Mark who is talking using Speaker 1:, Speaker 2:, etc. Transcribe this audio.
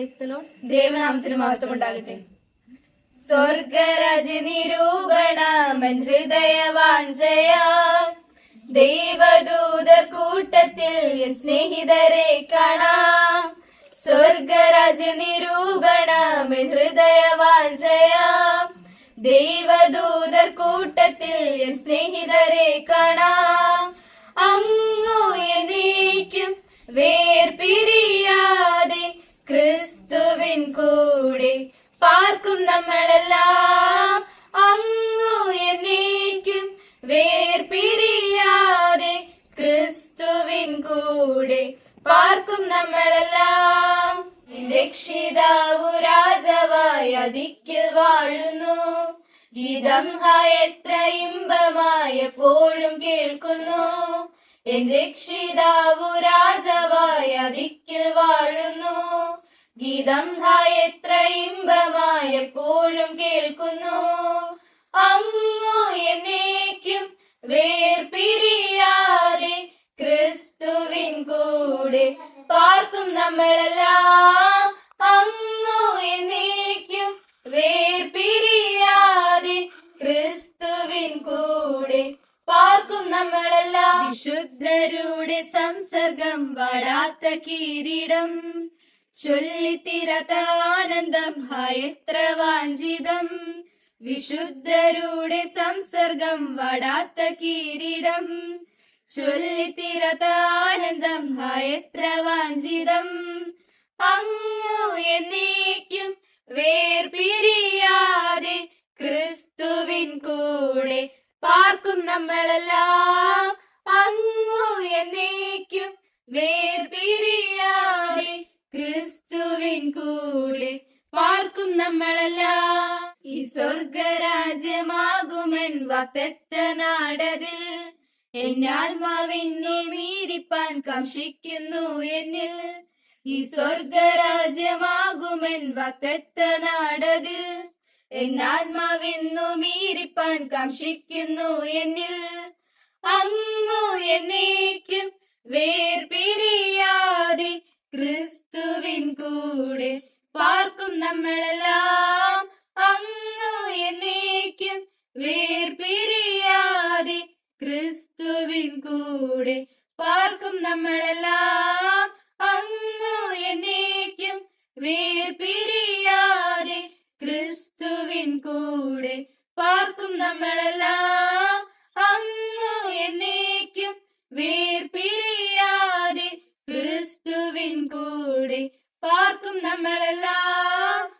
Speaker 1: ദേവനാമത്തിന് മഹത്വം ഉണ്ടാകട്ടെ. സ്വർഗരാജ നിരൂപണമൻ ഹൃദയവാഞ്ചയാ ദൈവദൂതർ കൂട്ടത്തിൽ എൻ സ്നേഹിതരെ കാണാം. സ്വർഗരാജ നിരൂപണമൻ ഹൃദയവാഞ്ചയാ ദൈവദൂതർ കൂട്ടത്തിൽ എൻ സ്നേഹിതരെ കാണാം. അങ്ങു എന്നേക്കും വേർപിരിയാതെ കൂടെ പാർക്കും നമ്മളെല്ലാം. രക്ഷിതാവു രാജവായ ദിക്ക് വാഴുന്നു. ഗീതം എത്ര ഇമ്പമായ എപ്പോഴും കേൾക്കുന്നു. എൻ രക്ഷിതാവു രാജവായ ദിക്ക് വാഴുന്നു. ഗീതം എത്ര ഇമ്പമായ എപ്പോഴും കേൾക്കുന്നു. അങ്ങു കൂടെ പാർക്കും നമ്മളെല്ലാം. അങ്ങു എന്നേക്കും വേർപിരിയാതെ ക്രിസ്തുവിൻ കൂടെ പാർക്കും നമ്മളെല്ലാം. വിശുദ്ധരുടെ സംസർഗം വടാത്ത കിരീടം. ചൊല്ലിത്തിരതാനന്ദം എത്ര വാഞ്ചിതം. വിശുദ്ധരുടെ സംസർഗം വടാത്ത കിരീടം. ചൊല്ലിത്തിരത്ത ആനന്ദം എത്ര വാഞ്ചിതം അങ്ങു എന്നേക്കും വേർപിരിയാതെ ക്രിസ്തുവിൻ കൂടെ പാർക്കും നമ്മളെല്ലാം. അങ്ങു എന്നേക്കും വേർപിരിയാതെ ക്രിസ്തുവിൻ കൂടെ പാർക്കും നമ്മളെല്ലാം. ഈ സ്വർഗരാജ്യമാകുമെൻ വക്തത്ത നാടതിൽ എന്നാത്മാവിന്നു മീരിപ്പാൻ കംഷിക്കുന്നു എന്നിൽ. ഈ സ്വർഗരാജ്യമാകുമെൻ വക്തത്ത നാടതിൽ. എന്നാത്മാവിന്നു മീരിപ്പാൻ കംഷിക്കുന്നു എന്നിൽ. അങ്ങു എന്നേക്കും വേർപിരിയാതെ ക്രിസ്തുവിൻ കൂടെ പാർക്കും നമ്മളെല്ലാം. അങ്ങു എന്നേക്കും വേർപിരിയാതെ പാർക്കും നമ്മളെല്ലാം അങ്ങു എന്നേക്കും വേർപിരിയാതെ ക്രിസ്തുവിൻ കൂടെ പാർക്കും നമ്മളെല്ലാം അങ്ങു എന്നേക്കും വേർപിരിയാതെ ക്രിസ്തുവിൻ കൂടെ പാർക്കും നമ്മളെല്ലാം